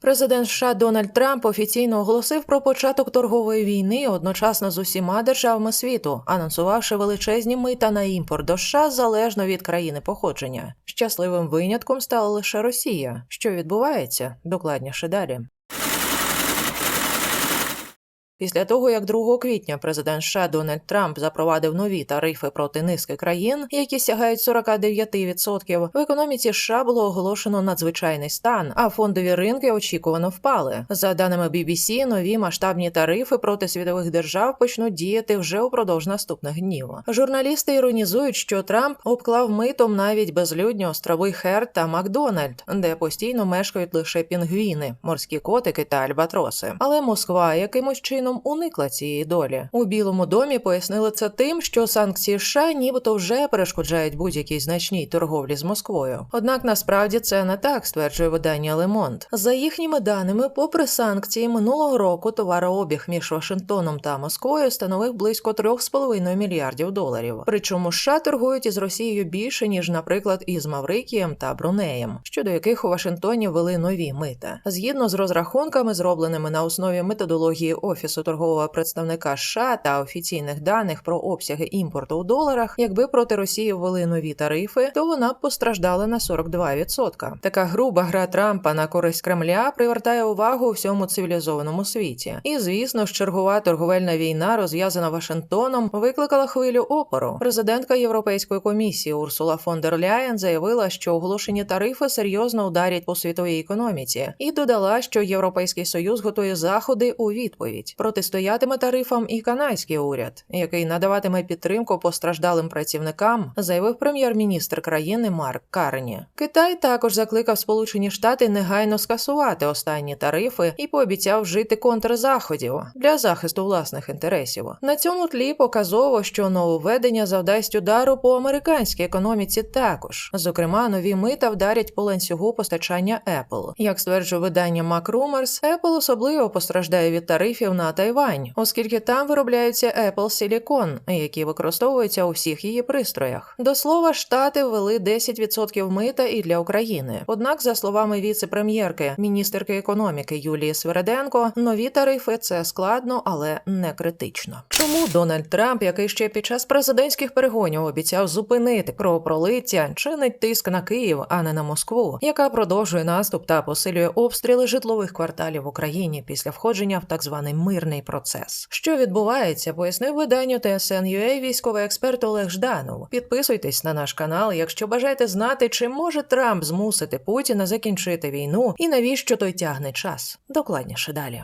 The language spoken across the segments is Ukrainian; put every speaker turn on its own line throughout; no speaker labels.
Президент США Дональд Трамп офіційно оголосив про початок торгової війни одночасно з усіма державами світу, анонсувавши величезні мита на імпорт до США залежно від країни походження. Щасливим винятком стала лише Росія. Що відбувається? Докладніше далі. Після того, як 2 квітня президент США Дональд Трамп запровадив нові тарифи проти низки країн, які сягають 49%, в економіці США було оголошено надзвичайний стан, а фондові ринки очікувано впали. За даними BBC, нові масштабні тарифи проти світових держав почнуть діяти вже упродовж наступних днів. Журналісти іронізують, що Трамп обклав митом навіть безлюдні острови Хер та Макдональд, де постійно мешкають лише пінгвіни, морські котики та альбатроси. Але Москва якимось чином уникла цієї долі. У Білому домі пояснили це тим, що санкції США нібито вже перешкоджають будь-якій значній торговлі з Москвою. Однак насправді це не так, стверджує видання Лемонт. За їхніми даними, попри санкції минулого року товарообіг між Вашингтоном та Москвою становив близько 3,5 мільярдів доларів. Причому США торгують із Росією більше ніж, наприклад, із Маврикієм та Брунеєм, щодо яких у Вашингтоні ввели нові мита. Згідно з розрахунками, зробленими на основі методології офісу торгового представника США та офіційних даних про обсяги імпорту у доларах, якби проти Росії ввели нові тарифи, то вона б постраждала на 42%. Така груба гра Трампа на користь Кремля привертає увагу всьому цивілізованому світі. І звісно ж, чергова торговельна війна, розв'язана Вашингтоном, викликала хвилю опору. Президентка Європейської комісії Урсула фон дер Ляєн заявила, що оголошені тарифи серйозно ударять по світовій економіці, і додала, що Європейський союз готує заходи у відповідь. Протистоятиме тарифам і канадський уряд, який надаватиме підтримку постраждалим працівникам, заявив прем'єр-міністр країни Марк Карні. Китай також закликав Сполучені Штати негайно скасувати останні тарифи і пообіцяв вжити контрзаходів для захисту власних інтересів. На цьому тлі показово, що нововведення завдасть удару по американській економіці також. Зокрема, нові мита вдарять по ланцюгу постачання Apple. Як стверджує видання MacRumors, Apple особливо постраждає від тарифів на Тайвань, оскільки там виробляються Apple Silicon, які використовуються у всіх її пристроях. До слова, штати ввели 10% мита і для України. Однак, за словами віце-прем'єрки, міністерки економіки Юлії Свереденко, нові тарифи це складно, але не критично. Чому Дональд Трамп, який ще під час президентських перегонів обіцяв зупинити кровопролиття, чинить тиск на Київ, а не на Москву, яка продовжує наступ та посилює обстріли житлових кварталів в Україні після входження в так званий мирний процес. Що відбувається, пояснив виданню TSN.ua військовий експерт Олег Жданов. Підписуйтесь на наш канал, якщо бажаєте знати, чи може Трамп змусити Путіна закінчити війну і навіщо той тягне час. Докладніше далі.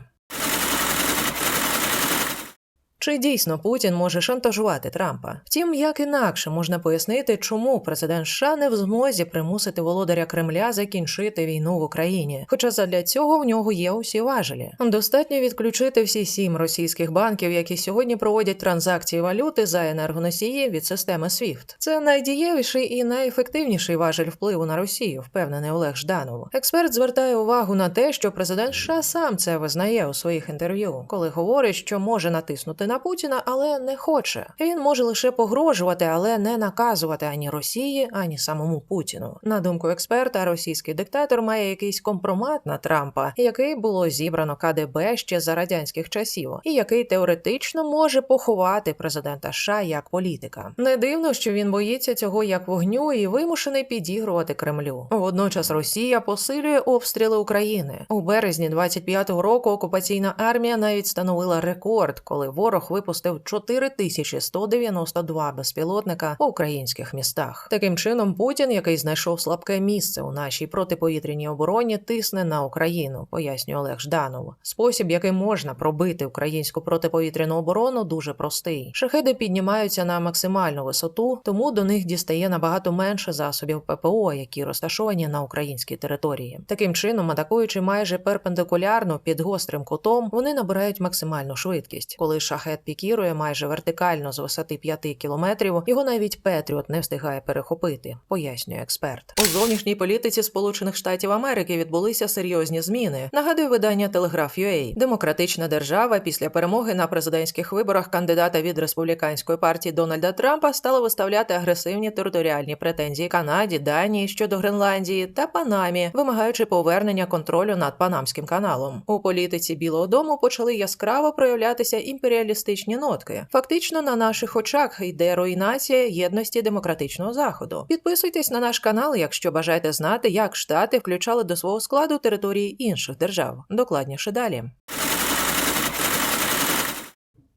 Чи дійсно Путін може шантажувати Трампа? Втім, як інакше можна пояснити, чому президент США не в змозі примусити володаря Кремля закінчити війну в Україні, хоча задля цього в нього є усі важелі. Достатньо відключити всі сім російських банків, які сьогодні проводять транзакції валюти за енергоносії від системи SWIFT. Це найдієвіший і найефективніший важель впливу на Росію, впевнений Олег Жданов. Експерт звертає увагу на те, що президент США сам це визнає у своїх інтерв'ю, коли говорить, що може натиснути на Путіна, але не хоче. Він може лише погрожувати, але не наказувати ані Росії, ані самому Путіну. На думку експерта, російський диктатор має якийсь компромат на Трампа, який було зібрано КДБ ще за радянських часів, і який теоретично може поховати президента США як політика. Не дивно, що він боїться цього як вогню і вимушений підігрувати Кремлю. Водночас Росія посилює обстріли України у березні 25-го року. Окупаційна армія навіть встановила рекорд, коли ворог випустив 4192 безпілотника у українських містах. Таким чином, Путін, який знайшов слабке місце у нашій протиповітряній обороні, тисне на Україну, пояснює Олег Жданов. Спосіб, який можна пробити українську протиповітряну оборону, дуже простий. Шахеди піднімаються на максимальну висоту, тому до них дістає набагато менше засобів ППО, які розташовані на українській території. Таким чином, атакуючи майже перпендикулярно під гострим кутом, вони набирають максимальну швидкість. Коли шахет ракет пікірує майже вертикально з висоти 5 кілометрів. Його навіть Петріот не встигає перехопити, пояснює експерт. У зовнішній політиці Сполучених Штатів Америки відбулися серйозні зміни. Нагадує видання Telegraph.ua. Демократична держава після перемоги на президентських виборах кандидата від республіканської партії Дональда Трампа стала виставляти агресивні територіальні претензії Канаді, Данії щодо Гренландії та Панамі, вимагаючи повернення контролю над Панамським каналом. У політиці Білого Дому почали яскраво проявлятися імперіалістичні нотки. Фактично на наших очах йде руйнація єдності демократичного заходу. Підписуйтесь на наш канал, якщо бажаєте знати, як штати включали до свого складу території інших держав. Докладніше далі.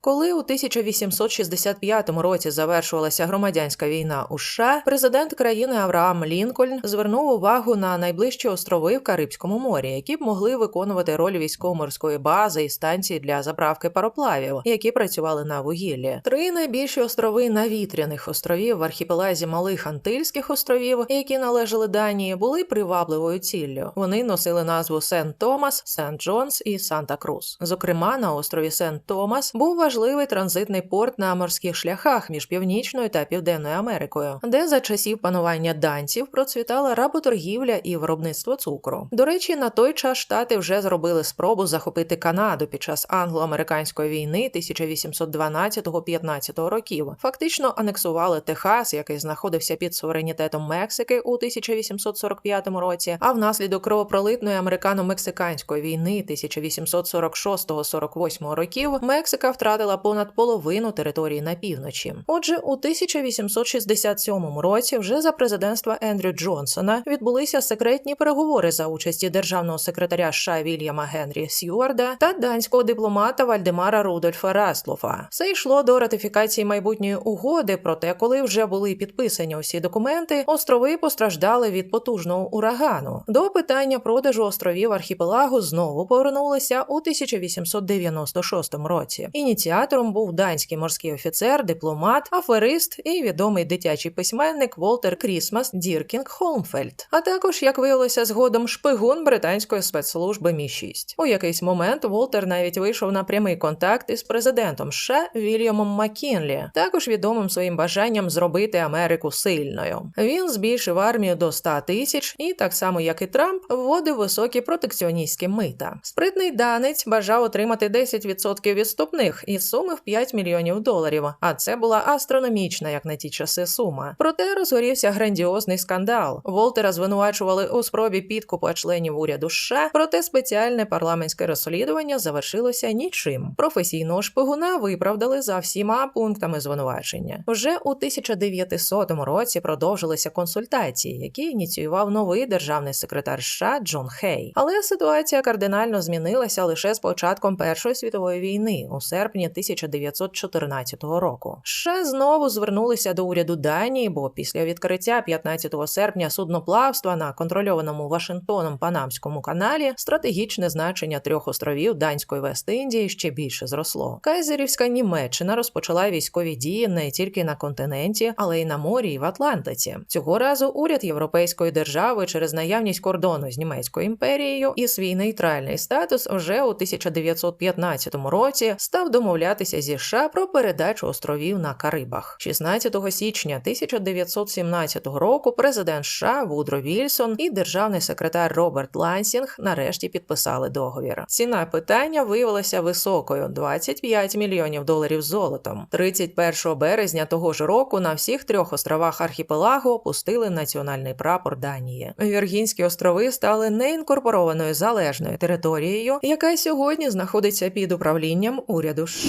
Коли у 1865 році завершувалася громадянська війна у США, президент країни Авраам Лінкольн звернув увагу на найближчі острови в Карибському морі, які б могли виконувати роль військово-морської бази і станції для заправки пароплавів, які працювали на вугіллі. Три найбільші острови навітряних островів в архіпелазі Малих Антильських островів, які належали Данії, були привабливою ціллю. Вони носили назву Сент Томас, Сент Джонс і Санта Крус. Зокрема, на острові Сент Томас був важливий транзитний порт на морських шляхах між північною та південною Америкою, де за часів панування данців процвітала работоргівля і виробництво цукру. До речі, на той час штати вже зробили спробу захопити Канаду під час англо-американської війни 1812-15 років. Фактично анексували Техас, який знаходився під суверенітетом Мексики у 1845 році. А внаслідок кровопролитної американо-мексиканської війни 1846-48 років Мексика втратила понад половину території на півночі. Отже, у 1867 році, вже за президентства Ендрю Джонсона, відбулися секретні переговори за участі державного секретаря США Вільяма Генрі Сьюарда та данського дипломата Вальдемара Рудольфа Растлофа. Все йшло до ратифікації майбутньої угоди. Проте, коли вже були підписані усі документи, острови постраждали від потужного урагану. До питання продажу островів архіпелагу знову повернулися у 1896 році. Ініціатором був данський морський офіцер, дипломат, аферист і відомий дитячий письменник Волтер Крісмас Діркінг Холмфельд, а також, як виявилося згодом, шпигун британської спецслужби Мі 6 У якийсь момент Волтер навіть вийшов на прямий контакт із президентом США Вільямом Маккінлі, також відомим своїм бажанням зробити Америку сильною. Він збільшив армію до 100 тисяч і, так само як і Трамп, вводив високі протекціоністські мита. Спритний данець бажав отримати 10% відступних суми в 5 мільйонів доларів. А це була астрономічна, як на ті часи, сума. Проте розгорівся грандіозний скандал. Волтера звинувачували у спробі підкупу членів уряду США, проте спеціальне парламентське розслідування завершилося нічим. Професійного шпигуна виправдали за всіма пунктами звинувачення. Вже у 1900 році продовжилися консультації, які ініціював новий державний секретар США Джон Хей. Але ситуація кардинально змінилася лише з початком Першої світової війни у серпні 1914 року. США знову звернулися до уряду Данії, бо після відкриття 15 серпня судноплавства на контрольованому Вашингтоном Панамському каналі стратегічне значення трьох островів Данської Вест-Індії ще більше зросло. Кайзерівська Німеччина розпочала військові дії не тільки на континенті, але й на морі і в Атлантиці. Цього разу уряд європейської держави через наявність кордону з німецькою імперією і свій нейтральний статус вже у 1915 році став домовлятися зі США про передачу островів на Карибах. 16 січня 1917 року президент США Вудро Вільсон і державний секретар Роберт Лансінг нарешті підписали договір. Ціна питання виявилася високою 25 мільйонів доларів золотом. 31 березня того ж року на всіх трьох островах архіпелагу опустили національний прапор Данії. Віргінські острови стали неінкорпорованою залежною територією, яка сьогодні знаходиться під управлінням уряду США.